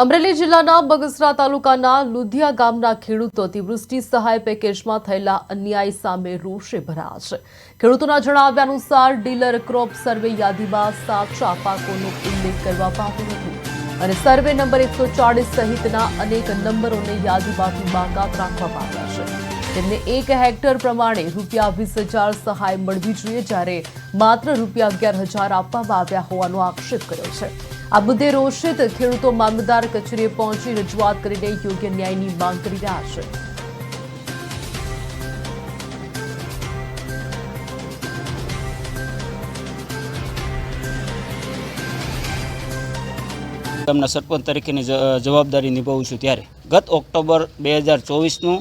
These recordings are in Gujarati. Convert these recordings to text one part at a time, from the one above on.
અમરેલી જિલ્લાના બગસરા તાલુકાના લુધિયા ગામના ખેડૂતો અતિવૃષ્ટિ સહાય પેકેજમાં થયેલા અન્યાય સામે રોષે ભરાયા છે. ખેડૂતોના જણાવ્યા અનુસાર ડીલર ક્રોપ સર્વે યાદીમાં સાચા પાકોનો ઉલ્લેખ કરવામાં આવ્યો નથી અને સર્વે નંબર એકસો ચાળીસ સહિતના અનેક નંબરોને યાદીમાંથી બાકાત રાખવામાં આવ્યા છે. તેમને એક હેક્ટર પ્રમાણે રૂપિયા વીસ હજાર સહાય મળવી જોઈએ જ્યારે માત્ર રૂપિયા અગિયાર હજાર આપવામાં આવ્યા હોવાનો આક્ષેપ કર્યો છે. આ મુદ્દે રોષિત ખેડૂતો મામલતદાર કચેરીએ પહોંચી રજૂઆત કરીને યોગ્ય ન્યાયની માંગ કરી રહ્યા છે. ગામના સરપંચ તરીકેની જવાબદારી નિભાવું છું ત્યારે. ગત ઓક્ટોબર બે હજાર ચોવીસનું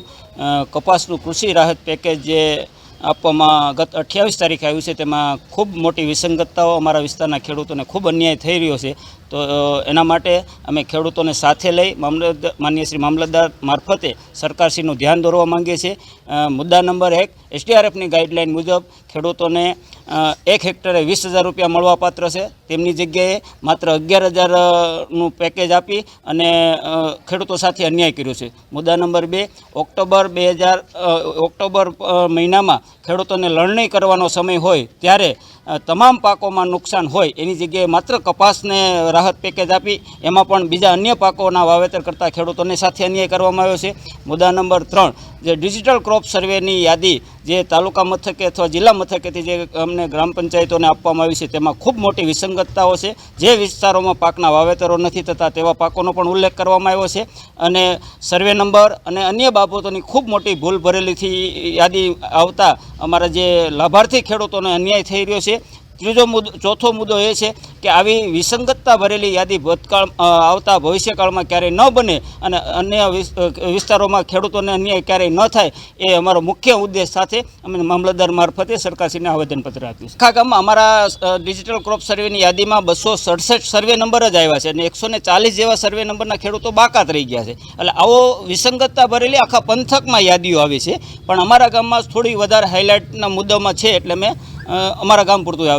કપાસનું કૃષિ રાહત પેકેજ જે આપવામાં ગત અઠ્યાવીસ તારીખે આવ્યું છે, તેમાં ખૂબ મોટી વિસંગતતાઓ અમારા વિસ્તારના ખેડૂતોને ખૂબ અન્યાય થઈ રહ્યો છે. તો એના માટે અમે ખેડૂતોને સાથે લઈ મામલતદાર માન્ય શ્રી મામલતદાર મારફતે સરકારશ્રીનું ધ્યાન દોરવા માંગીએ છીએ. મુદ્દા નંબર એક, એસડીઆરએફની ગાઈડલાઇન મુજબ ખેડૂતોને એક હેક્ટરે વીસ હજાર રૂપિયા મળવાપાત્ર છે. તેમની જગ્યાએ માત્ર અગિયાર હજારનું પેકેજ આપી અને ખેડૂતો સાથે અન્યાય કર્યો છે. મુદ્દા નંબર બે, ઓક્ટોબર બે હજાર ઓક્ટોબર મહિનામાં ખેડૂતોને લણણી કરવાનો સમય હોય ત્યારે તમામ પાકોમાં નુકસાન હોય એની જગ્યાએ માત્ર કપાસને રાહત પેકેજ આપી. એમાં પણ બીજા અન્ય પાકોના વાવેતર કરતા ખેડૂતોને સાથે અન્યાય કરવામાં આવ્યો છે. મુદ્દા નંબર ત્રણ, જે ડિજિટલ ક્રોપ સર્વેની યાદી જે તાલુકા મથકે અથવા જિલ્લા મથકેથી જે અમને ગ્રામ પંચાયતોને આપવામાં આવી છે, તેમાં ખૂબ મોટી વિસંગતતાઓ છે. જે વિસ્તારોમાં પાકના વાવેતરો નથી થતા, તેવા પાકોનો પણ ઉલ્લેખ કરવામાં આવ્યો છે. અને સર્વે નંબર અને અન્ય બાબતોની ખૂબ મોટી ભૂલ ભરેલીથી યાદી આવતા અમારા જે લાભાર્થી ખેડૂતોને અન્યાય થઈ રહ્યો છે. ત્રીજો મુદ્દો, ચોથો મુદ્દો એ છે કે આવી વિસંગતતા ભરેલી યાદી ભૂતકાળ આવતા ભવિષ્યકાળમાં ક્યારેય ન બને અને અન્ય વિસ્તારોમાં ખેડૂતોને અન્યાય ક્યારેય ન થાય એ અમારો મુખ્ય ઉદ્દેશ સાથે અમે મામલતદાર મારફતે સરકારશ્રીને આવેદનપત્ર આપ્યું આખા ગામમાં અમારા ડિજિટલ ક્રોપ સર્વેની યાદીમાં બસો સડસઠ સર્વે નંબર જ આવ્યા છે અને એકસો ચાલીસ જેવા સર્વે નંબરના ખેડૂતો બાકાત રહી ગયા છે. એટલે આવો વિસંગતતા ભરેલી આખા પંથકમાં યાદીઓ આવી છે. પણ અમારા ગામમાં થોડી વધારે હાઇલાઇટના મુદ્દામાં છે એટલે મેં અમારા ગામ પૂરતું આવે